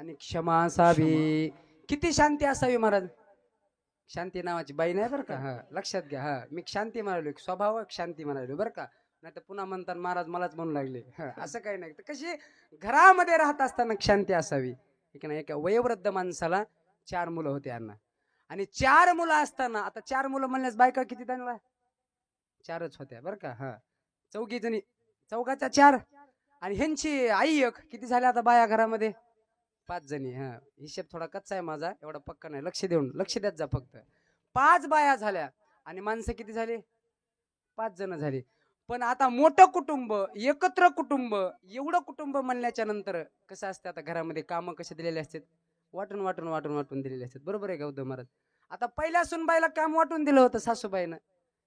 आणि क्षमा असावी. किती शांती असावी महाराज? शांती नावाची बाई नाही बरं का? हा. लक्षात घ्या. हा मी शांती म्हणालो स्वभाव शांती म्हणालो बरं का? नाही तर पुन्हा म्हणतात महाराज मलाच म्हणू लागले. हा असं काही नाही. तर कशी घरामध्ये राहत असताना शांती असावी? ठीक ना? एका वयोवृद्ध माणसाला चार मुलं होते यांना. आणि चार मुलं असताना आता चार मुलं म्हणल्यास बायका किती त्यांना? चारच होत्या बरं का? हा. चौघी जणी. चौघाच्या चार. आणि ह्यांची आई एक. किती झाल्या आता बाया घरामध्ये? पाच जणी हा. हिशेब थोडा कच्चा आहे माझा एवढा पक्का नाही. लक्ष देऊन लक्ष द्यात जा फक्त. पाच बाया झाल्या आणि माणसं किती झाली? पाच जण झाली. पण आता मोठं कुटुंब एकत्र कुटुंब एवढं कुटुंब म्हणल्याच्या नंतर कसं असतं आता घरामध्ये कामं कसे दिलेले असतात? वाटून वाटून वाटून वाटून दिलेले असतात. बरोबर आहे का उद्धव महाराज. आता पहिल्या सुनबाईला काम वाटून दिलं होतं सासूबाईनं.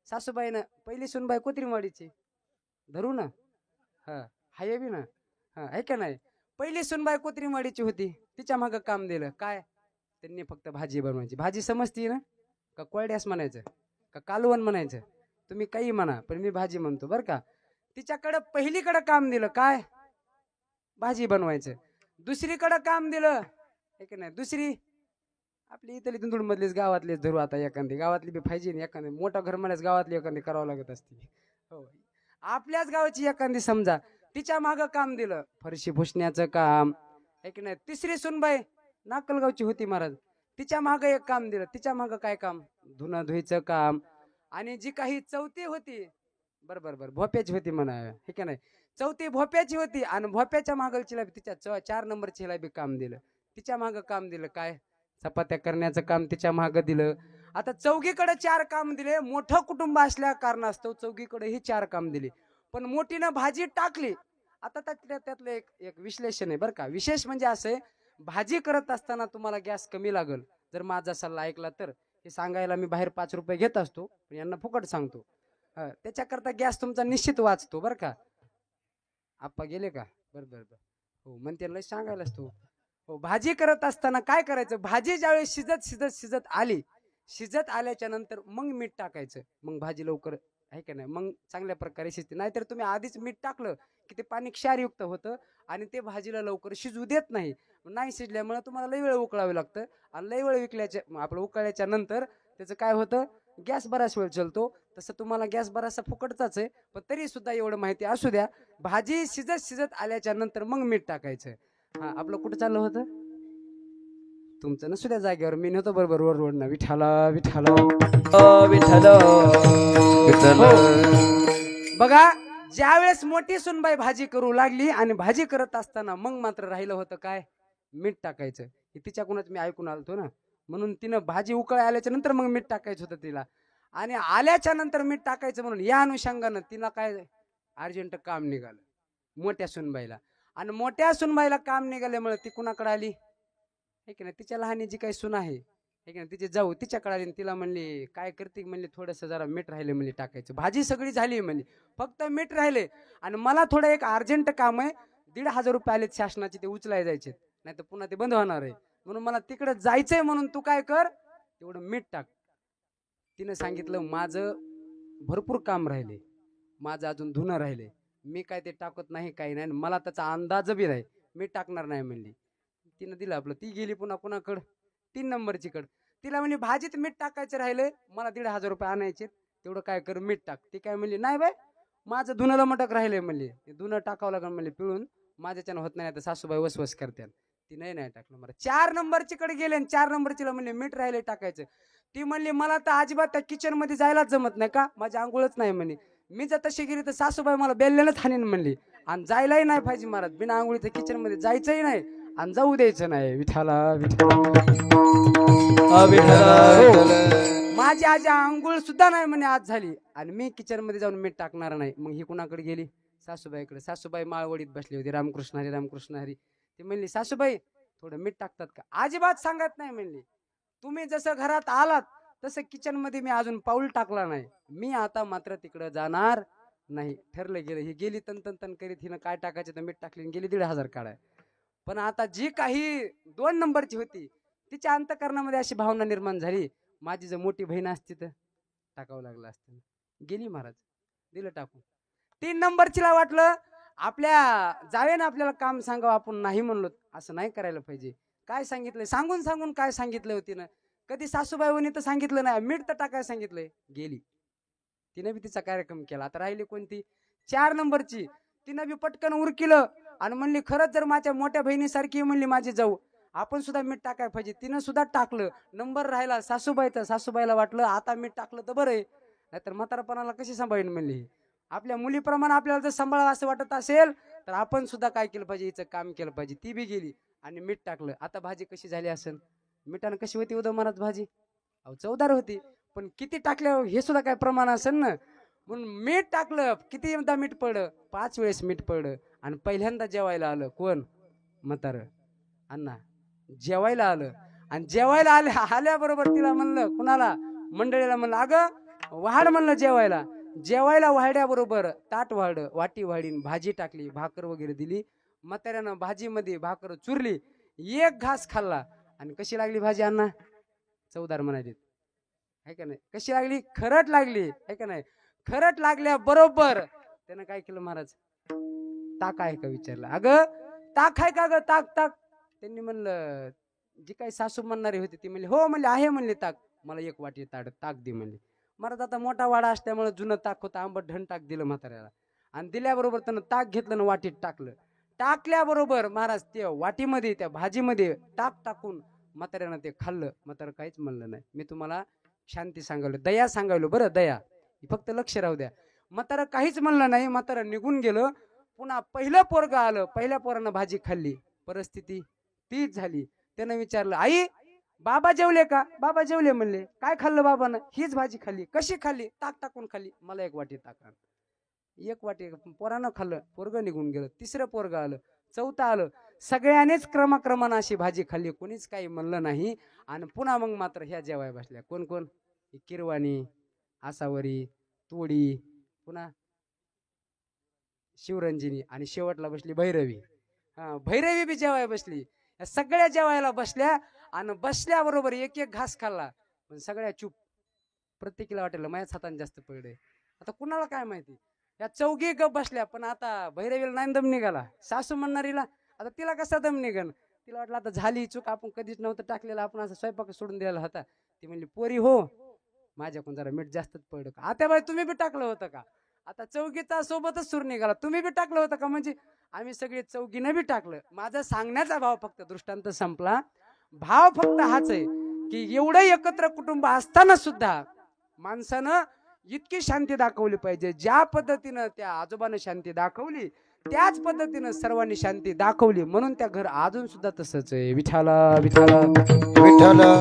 सासूबाईनं पहिली सुनबाई कोत्रीमवाडीची धरू ना. हा हाय बी ना. हा आहे का नाही? पहिली सुनबाई कोत्रीमवाडीची होती. तिच्या मागं काम दिलं. काय? त्यांनी फक्त भाजी बनवायची. भाजी समजती ना? का कोळड्यास म्हणायचं? का कालवण म्हणायचं? तुम्ही काही म्हणा पण मी भाजी म्हणतो बरं का. तिच्याकडं पहिलीकडं काम दिलं. काय? भाजी बनवायचं. दुसरीकडं काम दिलं. आहे की नाही? दुसरी? आपली इथली तुंदूड मधलीच गावातलीच धरू आता एखादी. गावातली बी पाहिजे ना एखादी. मोठं घर म्हणायच गावातली एखादी करावं लागत असते. हो. आपल्याच गावाची एखादी समजा. तिच्या मागं काम दिलं. फरशी पुसण्याचं काम. आहे की नाही तिसरी सुनबाई नाकलगावची होती महाराज. तिच्या मागं एक काम दिलं. तिच्या मागं काय काम? धुणं धुईचं काम. आणि जी काही चौथी होती बर बर बर भोप्याची होती म्हणा. हे का नाही? चौथी भोप्याची होती आणि भोप्याच्या मागलचीला बी तिच्या च- चार नंबरचीला बी काम दिलं. तिच्या मागं काम दिलं काय? चपात्या करण्याचं काम तिच्या मागं दिलं. आता चौघीकडे चार काम दिले. मोठं कुटुंब असल्या कारणास्तव चौघीकडे ही चार काम दिली. पण मोठीनं भाजी टाकली. आता त्यातल्या त्यातलं एक एक विश्लेषण आहे बरं का. विशेष म्हणजे असं आहे भाजी करत असताना तुम्हाला गॅस कमी लागल. जर माझा सल्ला ऐकला तर हे सांगायला मी बाहेर पाच रुपये घेत असतो पण यांना फुकट सांगतो. त्याच्याकरता गॅस तुमचा निश्चित वाचतो बरं का. आप्पा गेले का? बरं बरं बरं. हो म्हणते त्यांना सांगायलाच तू. हो भाजी करत असताना काय करायचं? भाजी ज्यावेळेस शिजत शिजत शिजत आली शिजत आल्याच्यानंतर मग मीठ टाकायचं. मग भाजी लवकर आहे का नाही? मग चांगल्या प्रकारे शिजते. नाहीतर तुम्ही आधीच मीठ टाकलं की ते पाणी क्षारयुक्त होतं आणि ते भाजीला लवकर शिजू देत नाही. नाही शिजल्यामुळे तुम्हाला लई वेळ उकळावं लागतं आणि लई वेळ विकल्याच्या आपलं उकळल्याच्या नंतर त्याचं काय होतं? गॅस बराच वेळ चलतो तसं तुम्हाला गॅस बराचसा फुकटचाच आहे. पण तरी सुद्धा एवढं माहिती असू द्या. भाजी शिजत शिजत आल्याच्यानंतर मग मीठ टाकायचं. हां आपलं कुठं चाललं होतं? तुमचं नसू द्या जागेवर. मी नव्हतो बरोबर वर रोडनं. विठाला विठाला विठ्ठल. विठ्ठल. बघा ज्यावेळेस मोठी सुनबाई भाजी करू लागली आणि भाजी करत असताना मग मात्र राहिलं होतं काय? मीठ टाकायचं. हे तिच्याकडूनच मी ऐकून आलतो ना. म्हणून तिनं भाजी उकळ आल्याच्यानंतर मग मीठ टाकायचं होतं तिला. आणि आल्याच्यानंतर मीठ टाकायचं म्हणून या अनुषंगानं तिला काय अर्जंट काम निघालं. मोठ्या सुनबाईला. आणि मोठ्या सुनबाईला काम निघाल्यामुळे ती कुणाकडे आली? हे की नाही तिच्या लहानी जी काही सून आहे हे की नाही तिची जाऊ तिच्याकडे आली तिला म्हणली काय करते? म्हणली थोडंसं जरा मीठ राहिले म्हणले टाकायचं. भाजी सगळी झाली म्हणली फक्त मीठ राहिले आणि मला थोडं एक अर्जंट काम आहे दीड हजार रुपये आलेत शासनाचे ते उचलाय जायचे नाही तर पुन्हा ते बंद होणार आहे. म्हणून मला तिकडे जायचंय म्हणून तू काय कर तेवढं मीठ टाक. तिनं सांगितलं माझं भरपूर काम राहिले माझं अजून धुणं राहिले मी काय ते टाकत नाही काही नाही. आणि मला त्याचा अंदाज बी नाही. मी टाकणार नाही म्हणली. तिनं दिलं आपलं. ती गेली पुन्हा कुणाकडं? तीन नंबरची कड. तिला म्हणली भाजीत मीठ टाकायचं राहिले मला दीड हजार रुपये आणायचे तेवढं काय कर मीठ टाक. ती काय म्हणली नाही बाय माझं धुण्याला मटक राहिलंय म्हणली. ते धुणं टाकावं लागेल म्हणले पिळून. माझ्याच्यानं होत नाही तर सासूबाई वसवस करतात ती नाही नाही टाकलं. मला चार नंबरची कडे गेले आणि चार नंबरचीला म्हणले मीठ राहिले टाकायचं. ती म्हणली मला तर अजिबात त्या किचनमध्ये जायलाच जमत नाही का? माझी आंघोळच नाही म्हणे मी जर तशी गेली तर सासूबाई मला बेलल्यानंच हाणीन म्हणली. आणि जायलाही नाही पाहिजे महाराज बिना आंघोळी किचनमध्ये जायचंही नाही. आणि जाऊ द्यायचं नाही. विठाला विठाला विठ्ठल माझी आजी आंघोळ सुद्धा नाही म्हणे आज झाली. आणि मी किचनमध्ये जाऊन मीठ टाकणार नाही. मग ही कुणाकडे गेली? सासूबाईकडे. सासूबाई माळवडीत बसली होती. रामकृष्ण हरी रामकृष्ण हरी. ती म्हणली सासूबाई थोडं मीठ टाकतात का? अजिबात सांगत नाही म्हणली. तुम्ही जसं घरात आलात तसं किचनमध्ये मी अजून पाऊल टाकला नाही. मी आता मात्र तिकडं जाणार नाही. ठरलं गेलं. ही गेली तन तन तन करीत. हिनं काय टाकायचं तर मीठ टाकली गेली दीड हजार काढाय पण आता जी काही दोन नंबरची होती तिच्या अंतकरणामध्ये अशी भावना निर्माण झाली. माझी जर मोठी बहीण असती तर टाकावं लागलं असतं गेली महाराज. दिलं टाकून. तीन नंबरचीला वाटलं आपल्या जावेनं आपल्याला काम सांगावं आपण नाही म्हणलो असं नाही करायला पाहिजे. काय सांगितलंय? सांगून सांगून काय सांगितलं होती ना कधी सासूबाईवनी तर सांगितलं नाही. मीठ तर टाकायला सांगितलंय. गेली. तिने बी तिचा कार्यक्रम केला. आता राहिली कोणती? चार नंबरची. तिनं बी पटकन उरकिलं. आणि म्हणली खरंच जर माझ्या मोठ्या बहिणीसारखी म्हणली माझी जाऊ. आपण सुद्धा मीठ टाकायला पाहिजे. तिनं सुद्धा टाकलं. नंबर राहिला सासूबाईचा सासूबाईला वाटलं आता मीठ टाकलं तर बरं आहे. नाहीतर म्हातारपणाला कशी सांभाळीन म्हणली आपल्या मुलीप्रमाणे आपल्याला जर सांभाळावं असं वाटत असेल तर आपण सुद्धा काय केलं पाहिजे? हिचं काम केलं पाहिजे. ती बी गेली आणि मीठ टाकलं. आता भाजी कशी झाली असेल मिठानं कशी होती उद्या मनात भाजी? अहो चवदार होती. पण किती टाकल्यावर हे सुद्धा काय प्रमाण असेल ना? म्हणून मीठ टाकलं किती एकदा मीठ पडलं? पाच वेळेस मीठ पडलं. आणि पहिल्यांदा जेवायला आलं कोण? म्हातार. अण्णा जेवायला आलं. आणि जेवायला आल्या आल्याबरोबर तिला म्हणलं कुणाला? मंडळीला म्हणलं अगं वाढ म्हणलं जेवायला. जेवायला वाढ्याबरोबर ताट वाढ वाटी वाढीन भाजी टाकली भाकर वगैरे दिली. म्हाताऱ्यानं भाजीमध्ये भाकर चुरली एक घास खाल्ला. आणि कशी लागली भाजी अण्णा? चवदार म्हणाली आहे का नाही? कशी लागली? खरट लागली. आहे का नाही? खरट लागल्या बरोबर. त्यानं काय केलं महाराज? ताक आहे का विचारलं? अगं ताक आहे का ग? ताक ताक. त्यांनी म्हणलं जी काही सासू म्हणणारी होती ती म्हणली हो म्हणले आहे म्हणले ताक. मला एक वाटी ताड ताक दे म्हणले. महाराज आता मोठा वाडा असल्यामुळे जुनं ताक होतं. आंबट ढण टाक दिलं म्हाताऱ्याला. आणि दिल्याबरोबर त्यानं ताक घेतलं ना वाटीत टाकलं. टाकल्याबरोबर महाराज ते वाटीमध्ये त्या भाजीमध्ये टाक टाकून म्हाताऱ्यानं ते खाल्लं. म्हातारं काहीच म्हणलं नाही. मी तुम्हाला शांती सांगावलं दया सांगावलं. बरं दया. फक्त लक्ष राहू द्या. म्हातारं काहीच म्हणलं नाही म्हातारं निघून गेलं. पुन्हा पहिलं पोरग आलं पहिल्या पोरानं भाजी खाल्ली. परिस्थिती तीच झाली. त्यानं विचारलं आई बाबा जेवले का? बाबा जेवले म्हणले. काय खाल्लं बाबानं? हीच भाजी खाल्ली. कशी खाल्ली? ताक टाकून खाल्ली. मला एक वाटी ताक आण. एक वाटी पोरानं खाल्लं. पोरग निघून गेलं. तिसरं पोरग आलं. चौथं आलं. सगळ्यांनीच क्रमाक्रमानं अशी भाजी खाल्ली. कोणीच काही म्हणलं नाही. आणि पुन्हा मग मात्र ह्या जेवाय बसल्या. कोण कोण? ही किरवाणी. आसावरी तोडी पुन्हा शिवरंजिनी आणि शेवटला बसली भैरवी. हा भैरवी बी जेवाय बसली. या सगळ्या जेवायला बसल्या आणि बसल्याबरोबर एक एक घास खाल्ला. पण सगळ्या चूप. प्रत्येकीला वाटेल माझ्याच हाताने जास्त पडले. आता कुणाला काय माहिती? या चौघी गप बसल्या पण आता भैरवीला नाही दम निघाला. सासू म्हणणारीला आता तिला कसा दम निघन? तिला वाटलं आता झाली चूक आपण कधीच नव्हतं टाकलेलं आपण असं स्वयंपाक सोडून द्यायला होता. ती म्हणली पोरी हो. माझ्याकडून जरा मीठ जास्तच पडलं का? आता बाई तुम्ही बी टाकलं होतं का? आता चौघीचा सोबतच सूर निघाला. तुम्ही बी टाकलं होतं का? म्हणजे आम्ही सगळे चौघीनं बी टाकलं. माझा सांगण्याचा भाव फक्त दृष्टांत संपला. भाव फक्त हाच आहे की एवढं एकत्र कुटुंब असताना सुद्धा माणसानं इतकी शांती दाखवली पाहिजे. ज्या पद्धतीनं त्या आजोबानं शांती दाखवली त्याच पद्धतीनं सर्वांनी शांती दाखवली. म्हणून त्या घर अजून सुद्धा तसंच आहे. विठाला विठाला विठाला